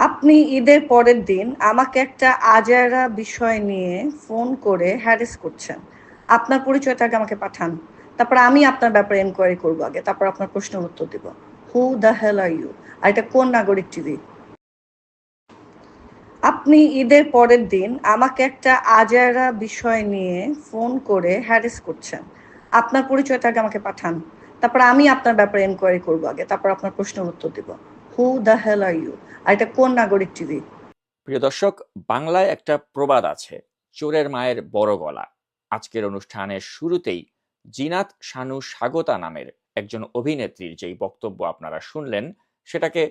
আপনি ঈদের পরের দিন আমাকে একটা আজাইরা বিষয় নিয়ে ফোন করে হ্যারেস করছেন। আপনার পরিচয়টা আগে আমাকে পাঠান। তারপর আমি আপনার ব্যাপারে এনকোয়ারি করব আগে। তারপর আপনার প্রশ্নের উত্তর দিব। Who the hell are you আর এটা কোন নাগরিক টিভি? আপনি ঈদের পরের দিন আমাকে একটা আজাইরা বিষয় নিয়ে ফোন করে হ্যারেস করছেন। আপনার পরিচয়টা আগে আমাকে পাঠান। তারপর আমি আপনার ব্যাপারে এনকোয়ারি করব আগে। তারপর আপনার প্রশ্নের উত্তর দিব। Who the hell are you আর এটা কোন নাগরিক টিভি? প্রিয় দর্শক, বাংলায় একটা প্রবাদ আছে, চোরের মায়ের বড় গলা। আজকের অনুষ্ঠানের শুরুতেই জিনাত শানু স্বাগতা নামের একজন অভিনেত্রীর যেই বক্তব্য আপনারা শুনলেন, সেটাকে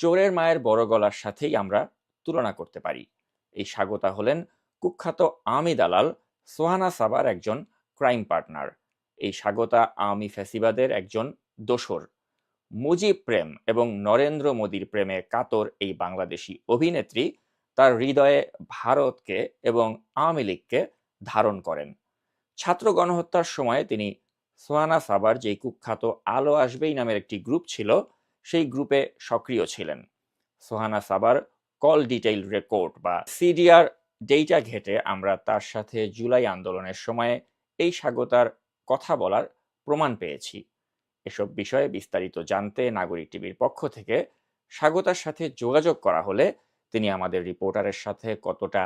চোরের মায়ের বড় গলার সাথেই আমরা তুলনা করতে পারি। এই স্বাগতা হলেন কুখ্যাত আমি দালাল সোহানা সাবার একজন ক্রাইম পার্টনার। এই স্বাগতা আমি ফ্যাসিবাদের একজন দোসর। মুজিব প্রেম এবং নরেন্দ্র মোদীর প্রেমে কাতর এই বাংলাদেশি অভিনেত্রী তার হৃদয়ে ভারতকে এবং আওয়ামী লীগকে ধারণ করেন। ছাত্র গণহত্যার সময় তিনি সোহানা সাবার যে কুখ্যাত আলো আসবেই নামের একটি গ্রুপ ছিল, সেই গ্রুপে সক্রিয় ছিলেন। Sohana Sabar call detail record বা সিডিআর ডেটা ঘেটে আমরা তার সাথে জুলাই আন্দোলনের সময়ে এই স্বাগতার কথা বলার প্রমাণ পেয়েছি। এসব বিষয়ে বিস্তারিত জানতে নাগরিক টিভির পক্ষ থেকে স্বাগতার সাথে যোগাযোগ করা হলে তিনি আমাদের রিপোর্টারের সাথে কতটা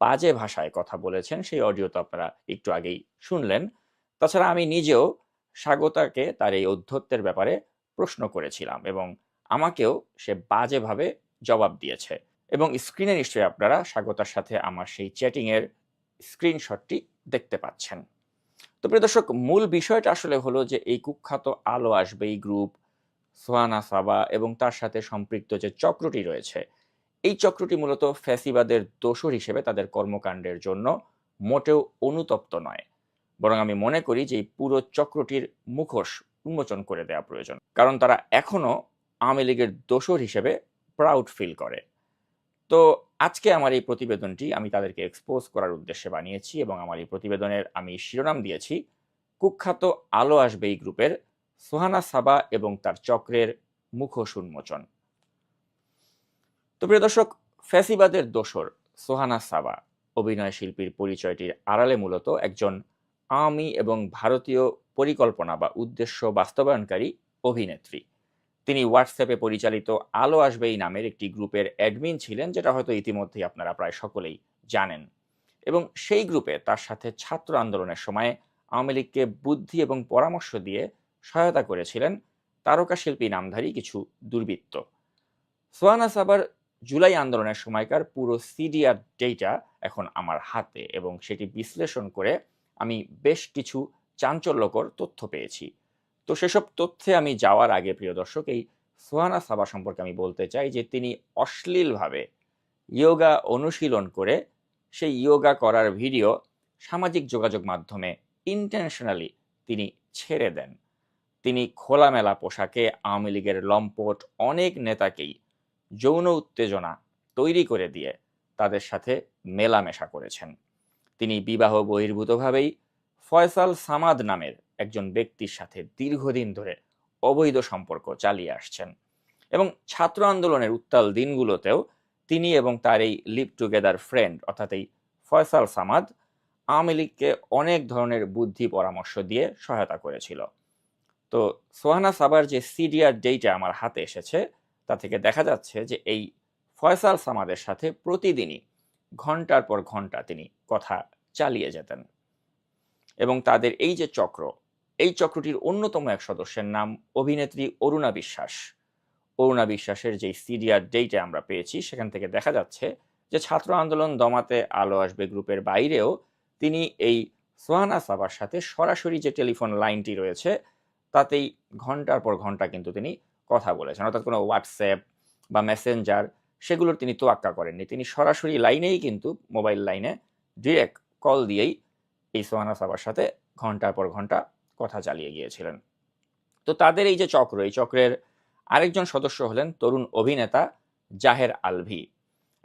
বাজে ভাষায় কথা বলেছেন, সেই অডিও তো আপনারা একটু আগেই শুনলেন। তাছাড়া আমি নিজেও স্বাগতাকে তার এই অধ্যত্বের ব্যাপারে প্রশ্ন করেছিলাম এবং আমাকেও সে বাজেভাবে জবাব দিয়েছে। এবং স্ক্রিনে নিশ্চয়ই আপনারা স্বাগতার সাথে আমার সেই চ্যাটিংয়ের স্ক্রিনশটটি দেখতে পাচ্ছেন। তো প্রিয় দর্শক, মূল বিষয়টা আসলে হলো যে এই কুখ্যাত আলো আসবে এই গ্রুপ সোহানা সাবা এবং তার সাথে সম্পৃক্ত যে চক্রটি রয়েছে, এই চক্রটি মূলত ফ্যাসিবাদের দোসর হিসেবে তাদের কর্মকাণ্ডের জন্য মোটেও অনুতপ্ত নয়। বরং আমি মনে করি যে এই পুরো চক্রটির মুখোশ উন্মোচন করে দেওয়া প্রয়োজন। কারণ তারা এখনও আওয়ামী লীগের দোসর হিসেবে প্রাউড ফিল করে। তো আজকে আমার এই প্রতিবেদনটি আমি তাদেরকে এক্সপোজ করার উদ্দেশ্যে বানিয়েছি এবং আমার এই প্রতিবেদনের আমি শিরোনাম দিয়েছি, কুখ্যাত আলো আসবে এই গ্রুপের সোহানা সাবা এবং তার চক্রের মুখোশ উন্মোচন। তো প্রিয় দর্শক, ফ্যাসিবাদের দোসর সোহানা সাবা অভিনয় শিল্পীর পরিচয়টির আড়ালে মূলত একজন আওয়ামী এবং ভারতীয় পরিকল্পনা বা উদ্দেশ্য বাস্তবায়নকারী অভিনেত্রী। তিনি হোয়াটসঅ্যাপে পরিচালিত আলো আসবেই নামের একটি গ্রুপের অ্যাডমিন ছিলেন, যেটা হয়তো ইতিমধ্যেই আপনারা প্রায় সকলেই জানেন। এবং সেই গ্রুপে তার সাথে ছাত্র আন্দোলনের সময় আওয়ামী লীগকে বুদ্ধি এবং পরামর্শ দিয়ে সহায়তা করেছিলেন তারকা শিল্পী নামধারী কিছু দুর্বৃত্ত। সোয়ানা সাবার জুলাই আন্দোলনের সময়কার পুরো সিডিআর ডেটা এখন আমার হাতে এবং সেটি বিশ্লেষণ করে আমি বেশ কিছু চাঞ্চল্যকর তথ্য পেয়েছি। তো সেসব তথ্যে আমি যাওয়ার আগে, প্রিয় দর্শক, এই সোহানা সাবা সম্পর্কে আমি বলতে চাই যে তিনি অশ্লীলভাবে ইয়োগা অনুশীলন করে সেই ইয়োগা করার ভিডিও সামাজিক যোগাযোগ মাধ্যমে ইন্টেনশনালি তিনি ছেড়ে দেন। তিনি খোলামেলা পোশাকে আওয়ামী লীগের লম্পট অনেক নেতাকেই যৌন উত্তেজনা তৈরি করে দিয়ে তাদের সাথে মেলামেশা করেছেন। তিনি বিবাহ বহির্ভূতভাবেই ফয়সাল সামাদ নামের একজন ব্যক্তির সাথে দীর্ঘদিন ধরে অবৈধ সম্পর্ক চালিয়ে আসছেন এবং ছাত্র আন্দোলনের উত্তাল দিনগুলোতেও তিনি এবং তার এই লিভ টুগেদার ফ্রেন্ড অর্থাৎ এই ফয়সাল সামাদ, আওয়ামী লীগকে অনেক ধরনের বুদ্ধি পরামর্শ দিয়ে সহায়তা করেছিল। তো সোহানা সাবার যে সিডিআর ডেটা আমার হাতে এসেছে, তা থেকে দেখা যাচ্ছে যে এই ফয়সাল সামাদের সাথে প্রতিদিনই ঘণ্টার পর ঘণ্টা তিনি কথা চালিয়ে যেতেন। এবং তাদের এই যে চক্র, এই চক্রটির অন্যতম এক সদস্যের নাম অভিনেত্রী অরুণা বিশ্বাস। অরুণা বিশ্বাসের যেই সিডিআর ডেটে আমরা পেয়েছি, সেখান থেকে দেখা যাচ্ছে যে ছাত্র আন্দোলন দমাতে আলো আসবে গ্রুপের বাইরেও, তিনি এই সোহানা সাবার সাথে সরাসরি যে টেলিফোন লাইনটি রয়েছে, তাতেই ঘণ্টার পর ঘণ্টা কিন্তু তিনি কথা বলেছেন। অর্থাৎ কোনো হোয়াটসঅ্যাপ বা মেসেঞ্জার সেগুলোর তিনি তোয়াক্কা করেননি। তিনি সরাসরি লাইনেই কিন্তু মোবাইল লাইনে ডিরেক্ট কল দিয়েই এই সোহানা সাবার সাথে ঘণ্টার পর ঘণ্টা কথা চালিয়ে গিয়েছিলেন। তো তাদের এই যে চক্র, এই চক্রের আরেকজন সদস্য হলেন তরুণ অভিনেতা জাহের আলভি।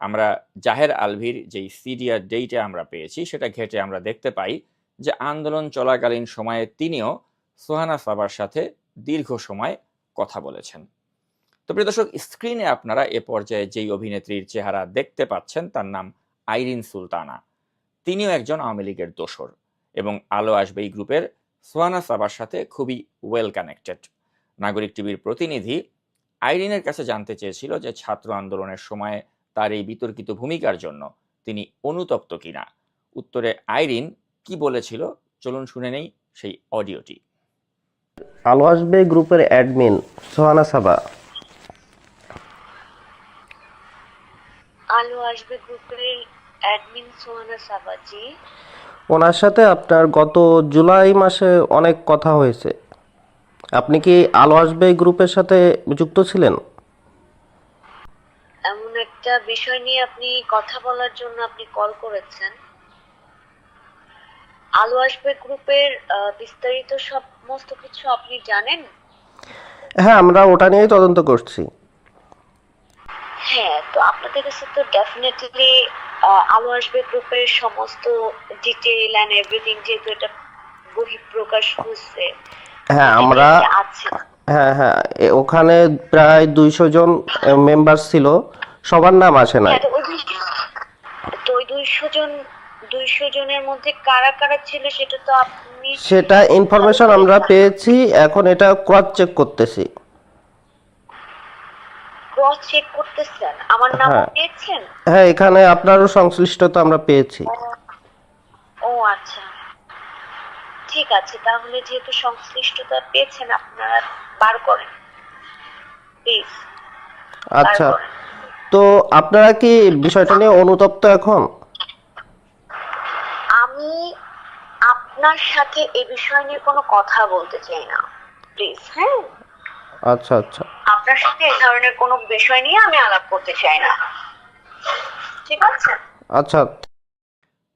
আমরা জাহের আলভির যেই সিডিয়ার ডেইটে আমরা পেয়েছি, সেটা ঘেটে আমরা দেখতে পাই যে আন্দোলন চলাকালীন সময়ে তিনিও সোহানা সাবার সাথে দীর্ঘ সময় কথা বলেছেন। তো প্রিয় দর্শক, স্ক্রিনে আপনারা এ পর্যায়ে যেই অভিনেত্রীর চেহারা দেখতে পাচ্ছেন, তার নাম আইরিন সুলতানা। তিনিও একজন আওয়ামী লীগের দোসর এবং আলো আসবে এই গ্রুপের সোয়ানা সাবার সাথে খুবই ওয়েল কানেক্টেড নাগরিক টিভির প্রতিনিধি আইরিনের কাছে জানতে চেয়েছিল যে ছাত্র আন্দোলনের সময় তার এই বিতর্কিত ভূমিকার জন্য তিনি অনুতপ্ত কিনা। উত্তরে আইরিন কি বলেছিল চলুন শুনে নেই সেই অডিওটি। আলো আসবে গ্রুপের অ্যাডমিন সোহানা সাবা আলো আসবে গ্রুপের অ্যাডমিন সোহানা সাবাজি। ওনার সাথে আপনার গত জুলাই মাসে অনেক কথা হয়েছে। আপনি কি আলো আসবে গ্রুপের সাথে যুক্ত ছিলেন? এমন একটা বিষয় নিয়ে আপনি কথা বলার জন্য আপনি কল করেছেন। আলো আসবে গ্রুপের বিস্তারিত সমস্ত কিছু আপনি জানেন? হ্যাঁ আমরা ওটা নিয়েই তদন্ত করছি। হ্যাঁ তো আপনাদের কাছে তো ডেফিনেটলি আলো আসবে গ্রুপের সমস্ত ডিটেইল অ্যান্ড এভরিথিং যেহেতু এটা বহিঃপ্রকাশ হচ্ছে। হ্যাঁ আমরা হ্যাঁ হ্যাঁ ওখানে প্রায় দুইশো জন মেম্বার ছিল সবার নাম আসে নাই। হ্যাঁ, তো ওই তো ওই দুইশো জন দুইশো জনের মধ্যে কারা কারা ছিল সেটা তো আপনি সেটা ইনফরমেশন আমরা পেয়েছি এখন এটা ক্রস চেক করতেছি। ক্রস চেক করতেছেন? আমার নাম হ্যাঁ। পেয়েছেন? হ্যাঁ এখানে আপনারও সংশ্লিষ্টতা আমরা পেয়েছি। ও আচ্ছা। ঠিক আছে তাহলে যেহেতু সংশ্লিষ্টতা পেয়েছেন আপনারা বার করেন। প্লিজ আচ্ছা তো আপনারা কি বিষয়টা নিয়ে অনুতপ্ত এখন? আমি আপনার সাথে এই বিষয় নিয়ে কোনো কথা বলতে চাই না। প্লিজ হ্যাঁ? আচ্ছা আচ্ছা। আপনার সাথে এই ধরনের কোনো বিষয় নিয়ে আমি আলাপ করতে চাই না। ঠিক আছে? আচ্ছা।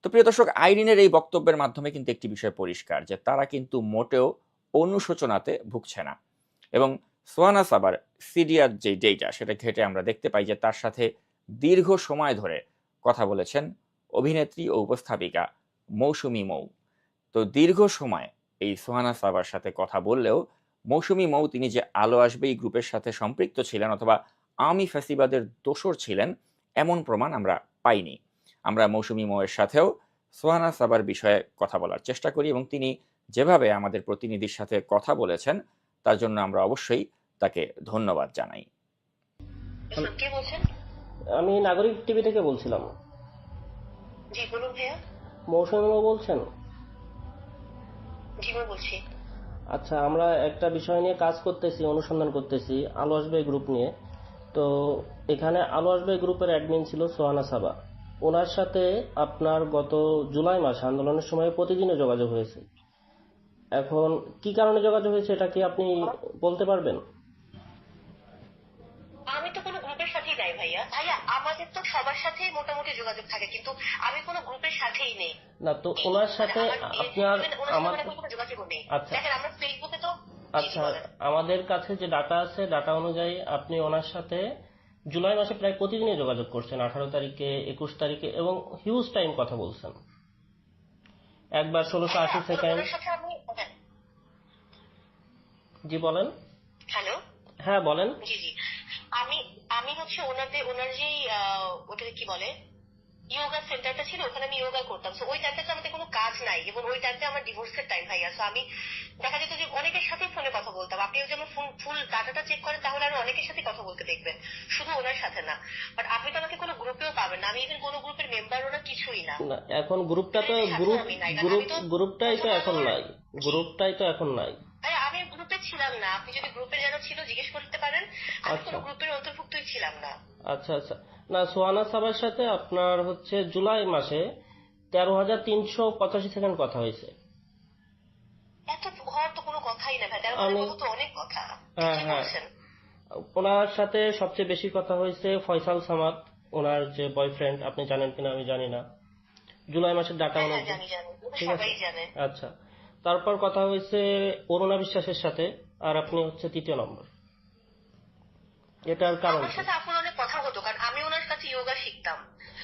তো প্রিয় দর্শক আইরিনের এই বক্তব্যের মাধ্যমে কিন্তু একটি বিষয় পরিষ্কার যে তারা কিন্তু মোটেও অনুশোচনাতে ভুগছে না। এবং সোয়ানা সাবার সিডিআর যে ডেটা সেটা ঘেটে আমরা দেখতে পাই যে তার সাথে দীর্ঘ সময় ধরে কথা বলেছেন অভিনেত্রী ও উপস্থাপিকা মৌসুমি মৌ। তো দীর্ঘ সময় এই সোহানা সাবার সাথে কথা বললেও মৌসুমি মৌ তিনি যে আলো আসবে এই গ্রুপের সাথে সম্পৃক্ত ছিলেন অথবা আওয়ামী ফ্যাসিবাদের দোসর ছিলেন এমন প্রমাণ আমরা পাইনি। আমরা মৌসুমি মৌয়ের সাথেও সোহানা সাবার বিষয়ে কথা বলার চেষ্টা করি এবং তিনি যেভাবে আমাদের প্রতিনিধির সাথে কথা বলেছেন তার জন্য আমরা অবশ্যই তাকে ধন্যবাদ জানাই। আমি নাগরিক টিভি থেকে বলছিলাম। জি বলুন ভাইয়া। মৌসুমী বলছেন? জি বলছি। আচ্ছা আমরা একটা বিষয় নিয়ে কাজ করতেছি, অনুসন্ধান করতেছি, আলো আসবে গ্রুপ নিয়ে। তো এখানে আলো আসবে গ্রুপের অ্যাডমিন ছিল সোহানা সাবা। ওনার সাথে আপনার গত জুলাই মাসে আন্দোলনের সময় প্রতিদিনও যোগাযোগ হয়েছে। এখন কি কারণে যোগাযোগ হয়েছে, এটা কি আপনি বলতে পারবেন? আমি তো কোনো গ্রুপের সাথেই নাই ভাইয়া। ভাইয়া আমাদের তো সবার সাথেই মোটামুটি যোগাযোগ থাকে কিন্তু আমি কোনো গ্রুপের সাথেই নেই। না তো ওনার সাথে মানে আপনার কোনো যোগাযোগও নেই। আচ্ছা। দেখেন আমরা ফেসবুকে তো আচ্ছা আমাদের কাছে যে ডাটা আছে ডাটা অনুযায়ী আপনি ওনার সাথে জুলাই মাসে প্রায় প্রতিদিনই যোগাযোগ করছেন আঠারো তারিখে একুশ তারিখে এবং হিউজ টাইম কথা বলছেন। একবার ষোলোশো আশি হ্যাঁ, সেকেন্ড হ্যাঁ, জি বলেন। হ্যালো? হ্যাঁ বলেন। জি জি। হচ্ছে ওনাদের ওনার যেই ওটাকে কি বলে? ইয়োগা সেন্টারটা ছিল ওখানে আমি ইয়োগা করতাম। তো ওই টাইমটাতে আমাদের কোনো কাজ নাই এবং ওই টাইমটা আমার ডিভোর্সের টাইম ভাইয়া। তো আমি দেখা যেত যে অনেকের সাথে ফোনে কথা বলতাম। আপনি যদি আমার ফোন ফুল ডাটাটা চেক করেন তাহলে আমি অনেকের সাথে কথা বলতে দেখবেন। শুধু ওনার সাথে না। বাট আপনি তো আমাকে কোনো গ্রুপেও পাবেন না। আমি ইভেন কোনো গ্রুপের মেম্বার ওরা কিছুই না। না এখন গ্রুপটা তো গ্রুপ গ্রুপ গ্রুপটাই তো এখন নাই। গ্রুপটাই তো এখন নাই। আমি গ্রুপে ছিলাম না। আপনি যদি গ্রুপে যারা ছিল জিজ্ঞেস করতে পারেন। আমি আচ্ছা। কোনো গ্রুপের অন্তর্ভুক্তই ছিলাম না। আচ্ছা আচ্ছা। না সোহানা সাবার সাথে আপনার হচ্ছে জুলাই মাসে তেরো হাজার তিনশো পঁচাশি সেকেন্ড কথা হয়েছে। এত হওয়ার তো কোনো কথাই না ভাই। তেরো হাজার তো অনেক কথা। হ্যাঁ, হ্যাঁ। ওনার সাথে সবচেয়ে বেশি কথা হয়েছে ফয়সাল সামাদ ওনার যে বয়ফ্রেন্ড আপনি জানেন কিনা আমি জানি না। জুলাই মাসের ডাটা হ্যাঁ, ওটা ঠিক আছে। আচ্ছা। তারপর কথা হয়েছে অরুণা বিশ্বাসের সাথে আর আপনি হচ্ছে তৃতীয় নম্বর। এটার কারণ আমার সাথে আপনার অনেক কথা হতো কারণ আমি ওনার কাছে যোগা শিখতাম।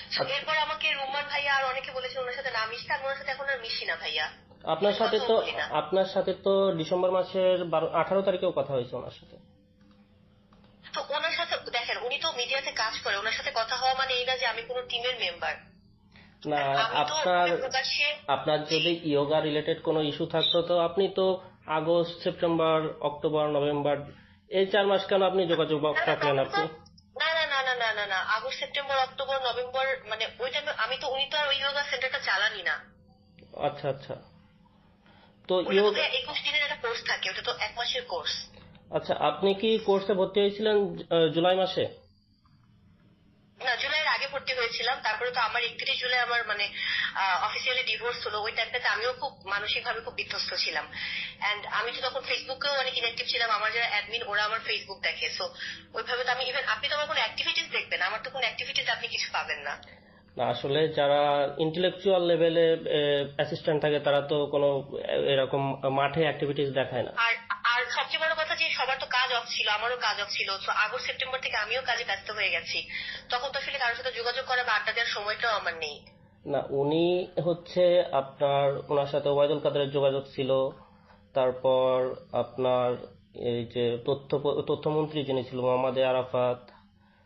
আচ্ছা। এরপর আমাকে রুমান ভাইয়া আর অনেকে বলেছে ওনার সাথে না মিশতে আমি ওনার সাথে এখন আর মিশি না ভাইয়া। আপনার সাথে তো। আপনার সাথে তো ডিসেম্বর মাসের আঠারো তারিখেও কথা হয়েছে ওনার সাথে। তো ওনার সাথে দেখেন উনি তো মিডিয়াতে কাজ করে ওনার সাথে কথা হওয়া মানে এই না যে আমি কোনো টিমের মেম্বার না আপনার আপনার যদি ইয়োগা রিলেটেড কোনো ইস্যু থাকতো তো আপনি তো আগস্ট সেপ্টেম্বর অক্টোবর নভেম্বর এই চার মাস কেন আপনি যোগাযোগ রাখলেন আপনি? না না না না না না না আগস্ট সেপ্টেম্বর অক্টোবর নভেম্বর মানে ওই টাইমে আমি তো উনি তো আর ওই যোগা সেন্টারটা চালানি না। আচ্ছা আচ্ছা। তো ইয়োগা একুশ দিনের একটা কোর্স থাকে ওটা তো এক মাসের কোর্স আচ্ছা আপনি কি কোর্সে ভর্তি হয়েছিলেন জুলাই মাসে? না জুলাইয়ের আগে ভর্তি হয়েছিলাম তারপরে তো আমার একত্রিশ জুলাই আমার মানে অফিসিয়ালি ডিভোর্স হলো। ওই টাইমটাতে আমিও খুব মানসিকভাবে খুব বিধ্বস্ত ছিলাম। এন্ড আমি তো তখন ফেসবুকেও অনেক ইনঅ্যাক্টিভ ছিলাম আমার যারা অ্যাডমিন ওরা আমার ফেসবুক দেখে। সো ওইভাবে তো আমি ইভেন আপনি তো আমার কোনো অ্যাক্টিভিটিস দেখবেন আমার তো কোনো অ্যাক্টিভিটিস আপনি কিছু পাবেন না। না আসলে যারা ইন্টেলেকচুয়াল লেভেলে অ্যাসিস্ট্যান্ট থাকে তারা তো কোনো এরকম মাঠে অ্যাক্টিভিটিস দেখায় না। আর আর সবচেয়ে বড় যে সবার তো কাজ অফ ছিল আমারও কাজ অফ ছিল তো আগস্ট সেপ্টেম্বর থেকে আমিও কাজে ব্যস্ত হয়ে গেছি। তখন তো আসলে কারোর সাথে যোগাযোগ করা বা আড্ডা দেওয়ার সময়টাও আমার নেই। না উনি হচ্ছে আপনার ওনার সাথে ওবায়দুল কাদেরের যোগাযোগ ছিল তারপর আপনার এই যে তথ্য তথ্যমন্ত্রী যিনি ছিল মোহাম্মদ আরাফাত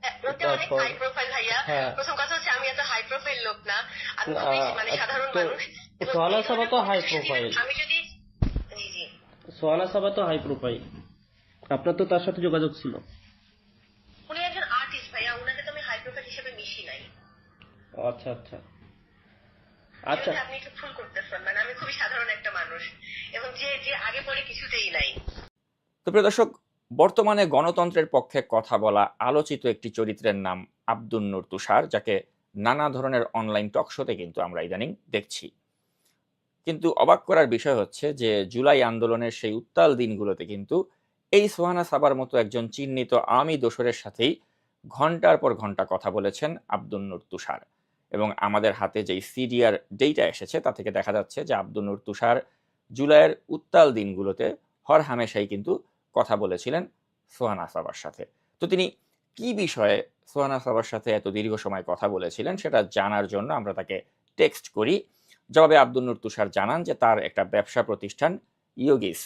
হ্যাঁ, ওটা অনেক তারপর- হাই প্রোফাইল হ্যাঁ। প্রথম কথা হচ্ছে আমি এত হাই প্রোফাইল লোক না আমি মানে সাধারণ মানুষ। সোহানা সাবা তো। আমি যদি জি জি। সোহানা সাবা তো হাই প্রোফাইল আপনার তো তার সাথে যোগাযোগ ছিল। উনি একজন আর্টিস্ট ভাইয়া। উনাকে তো আমি হাই প্রোফাইল হিসেবে মিশি নাই। আচ্ছা আচ্ছা। আচ্ছা। আপনি একটু ভুল করতেছেন মানে আমি খুবই সাধারণ একটা মানুষ। এবং যে যে আগে পরে কিছুতেই নাই। তো প্রিয় দর্শক বর্তমানে গণতন্ত্রের পক্ষে কথা বলা আলোচিত একটি চরিত্রের নাম আব্দুল নূর তুষার যাকে নানা ধরনের অনলাইন টক শোতে কিন্তু আমরা ইদানিং দেখছি। কিন্তু অবাক করার বিষয় হচ্ছে যে জুলাই আন্দোলনের সেই উত্তাল দিনগুলোতে কিন্তু এই সোহানা সাবার মতো একজন চিহ্নিত আওয়ামী দোসরের সাথেই ঘণ্টার পর ঘণ্টা কথা বলেছেন আব্দুল নূর তুষার। এবং আমাদের হাতে যেই সিডিআর ডেটা এসেছে, তা থেকে দেখা যাচ্ছে যে আব্দুল নূর তুষার জুলাইয়ের উত্তাল দিনগুলোতে হর হামেশাই কিন্তু কথা বলেছিলেন সোহানা সাবার সাথে। তো তিনি কি বিষয়ে সোহানা সাবার সাথে এত দীর্ঘ সময় কথা বলেছিলেন সেটা জানার জন্য আমরা তাকে টেক্সট করি। জবাবে আব্দুল নূর তুষার জানান যে তার একটা ব্যবসা প্রতিষ্ঠান ইয়োগিস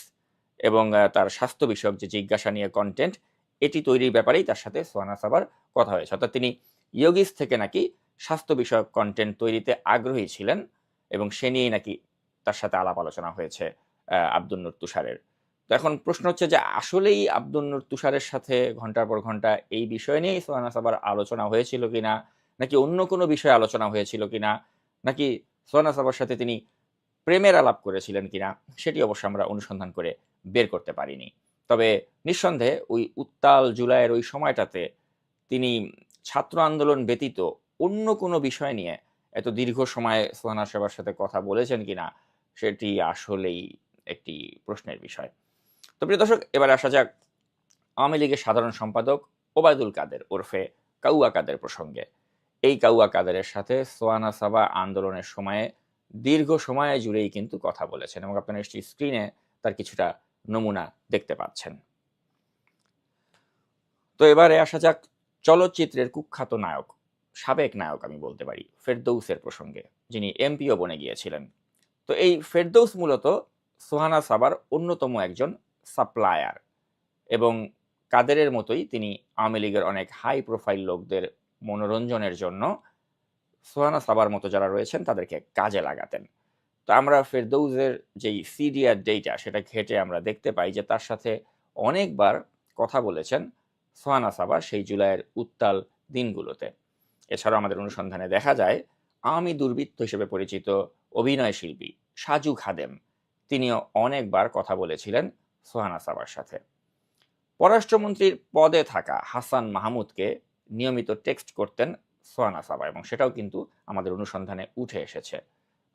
এবং তার স্বাস্থ্য বিষয়ক যে জিজ্ঞাসা নিয়ে কন্টেন্ট এটি তৈরির ব্যাপারেই তার সাথে সোহানা সাবার কথা হয়েছে। অর্থাৎ তিনি ইয়োগিস থেকে নাকি স্বাস্থ্য বিষয়ক কন্টেন্ট তৈরিতে আগ্রহী ছিলেন এবং সে নিয়েই নাকি তার সাথে আলাপ আলোচনা হয়েছে আব্দুল নূর তুষারের। তো এখন প্রশ্ন হচ্ছে যে আসলেই আব্দুল নূর তুষারের সাথে ঘণ্টার পর ঘণ্টা এই বিষয় নিয়েই সোহানা সাবার আলোচনা হয়েছিল কিনা, নাকি অন্য কোনো বিষয়ে আলোচনা হয়েছিল কিনা, নাকি সোহানা সাবার সাথে তিনি প্রেমের আলাপ করেছিলেন কিনা, সেটি অবশ্য আমরা অনুসন্ধান করে বের করতে পারিনি। তবে নিঃসন্দেহে ওই উত্তাল জুলাইয়ের ওই সময়টাতে তিনি ছাত্র আন্দোলন ব্যতীত অন্য কোনো বিষয় নিয়ে এত দীর্ঘ সময় সোহানা সাবার সাথে কথা বলেছেন কিনা সেটি আসলেই একটি প্রশ্নের বিষয়। তো প্রিয় দর্শক, এবার আসা যাক আওয়ামী লীগের সাধারণ সম্পাদক ওবায়দুল কাদের ওরফে কাউয়া কাদের প্রসঙ্গে। এই কাউয়া কাদেরের সাথে সোয়ানা সাবা আন্দোলনের সময়ে দীর্ঘ সময় জুড়েই কিন্তু কথা বলেছেন এবং আপনার স্ক্রিনে তার কিছুটা নমুনা দেখতে পাচ্ছেন। তো এবারে আসা যাক চলচ্চিত্রের কুখ্যাত নায়ক, সাবেক নায়ক আমি বলতে পারি, ফেরদৌসের প্রসঙ্গে, যিনি এমপিও বনে গিয়েছিলেন। তো এই ফেরদৌস মূলত সোহানা সাবার অন্যতম একজন সাপ্লায়ার এবং কাদেরের মতোই তিনি আওয়ামী লীগের অনেক হাই প্রোফাইল লোকদের মনোরঞ্জনের জন্য সোহানা সাবার মতো যারা রয়েছেন তাদেরকে কাজে লাগাতেন। তো আমরা ফেরদৌসের যেই সিডিআর ডেটা সেটা ঘেটে আমরা দেখতে পাই যে তার সাথে অনেকবার কথা বলেছেন সোহানা সাবা সেই জুলাইয়ের উত্তাল দিনগুলোতে। এছাড়াও আমাদের অনুসন্ধানে দেখা যায় আওয়ামী দুর্বৃত্ত হিসেবে পরিচিত অভিনয় শিল্পী সাজু খাদেম, তিনিও অনেকবার কথা বলেছিলেন সোহানা সাবার সাথে। পররাষ্ট্রমন্ত্রীর পদে থাকা হাসান মাহমুদকে নিয়মিত টেক্সট করতেন সোহানা সাবা এবং সেটাও কিন্তু আমাদের অনুসন্ধানে উঠে এসেছে।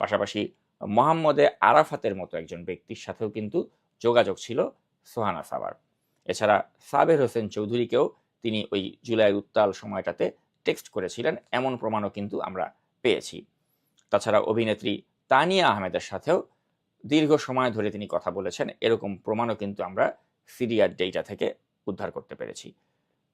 পাশাপাশি মোহাম্মদে আরাফাতের মতো একজন ব্যক্তির সাথেও কিন্তু যোগাযোগ ছিল সোহানা সাবার এছাড়া সাবের হোসেন চৌধুরীকেও তিনি ওই জুলাই উত্তাল সময়টাতে টেক্সট করেছিলেন, এমন প্রমাণও কিন্তু আমরা পেয়েছি। তাছাড়া অভিনেত্রী তানিয়া আহমেদের সাথেও দীর্ঘ সময় ধরে তিনি কথা বলেছেন, এরকম প্রমাণও কিন্তু আমরা সিরিয়ার ডেটা থেকে উদ্ধার করতে পেরেছি।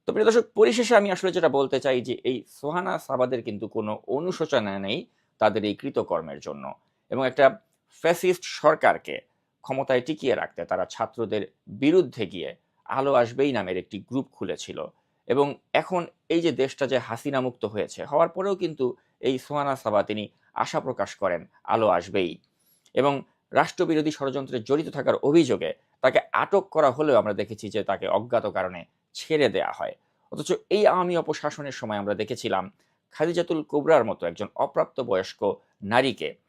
তো প্রিয় দর্শক, পরিশেষে আমি আসলে যেটা বলতে চাই যে এই সোহানা সাবাদের কিন্তু কোনো অনুশোচনা নেই তাদের এই কৃতকর্মের জন্য। এবং একটা ফ্যাসিস্ট সরকারকে ক্ষমতায় টিকিয়ে রাখতে তারা ছাত্রদের বিরুদ্ধে গিয়ে আলো আসবেই নামের একটি গ্রুপ খুলেছিল। এবং এখন এই যে দেশটা যে হাসিনা মুক্ত হয়েছে, হওয়ার পরেও কিন্তু এই সোহানা সাবা তিনি আশা প্রকাশ করেন, আলো আসবেই। এবং রাষ্ট্রবিরোধী ষড়যন্ত্রে জড়িত থাকার অভিযোগে তাকে আটক করা হলেও আমরা দেখেছি যে তাকে অজ্ঞাত কারণে ছেড়ে দেয়া হয়। অথচ এই আওয়ামী অপশাসনের সময় আমরা দেখেছিলাম, খাদিজাতুল কুবরার মতো একজন অপ্রাপ্ত বয়স্ক নারীকে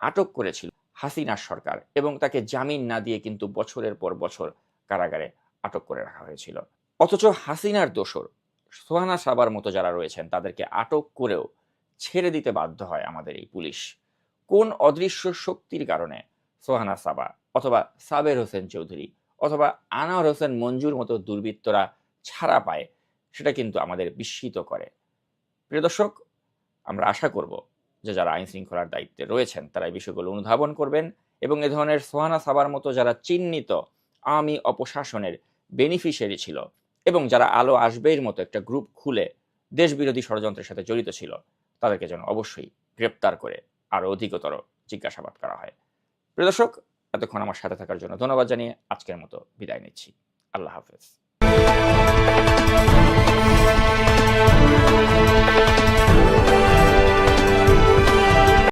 আটক করেছিল হাসিনার সরকার এবং তাকে জামিন না দিয়ে কিন্তু বছরের পর বছর কারাগারে আটক করে রাখা হয়েছিল। অথচ হাসিনার দোসর সোহানা সাবার মতো যারা রয়েছেন, তাদেরকে আটক করেও ছেড়ে দিতে বাধ্য হয় আমাদের এই পুলিশ। কোন অদৃশ্য শক্তির কারণে সোহানা সাবা অথবা সাবের হোসেন চৌধুরী অথবা আনোয়ার হোসেন মঞ্জুর মতো দুর্বৃত্তরা ছাড়া পায়, সেটা কিন্তু আমাদের বিস্মিত করে। প্রিয় দর্শক, আমরা আশা করব যে যারা আইন শৃঙ্খলার দায়িত্বে রয়েছেন, তারা এই বিষয়গুলো অনুধাবন করবেন এবং এ ধরনের সোহানা সাবার মতো যারা চিহ্নিত আমি অপশাসনের বেনিফিশিয়ারি ছিল এবং যারা আলো আসবের মতো একটা গ্রুপ খুলে দেশবিরোধী ষড়যন্ত্রের সাথে জড়িত ছিল, তাদেরকে যেন অবশ্যই গ্রেপ্তার করে আরও অধিকতর জিজ্ঞাসাবাদ করা হয়। প্রিয় দর্শক, এতক্ষণ আমার সাথে থাকার জন্য ধন্যবাদ জানিয়ে আজকের মতো বিদায় নিচ্ছি। আল্লাহ হাফেজ।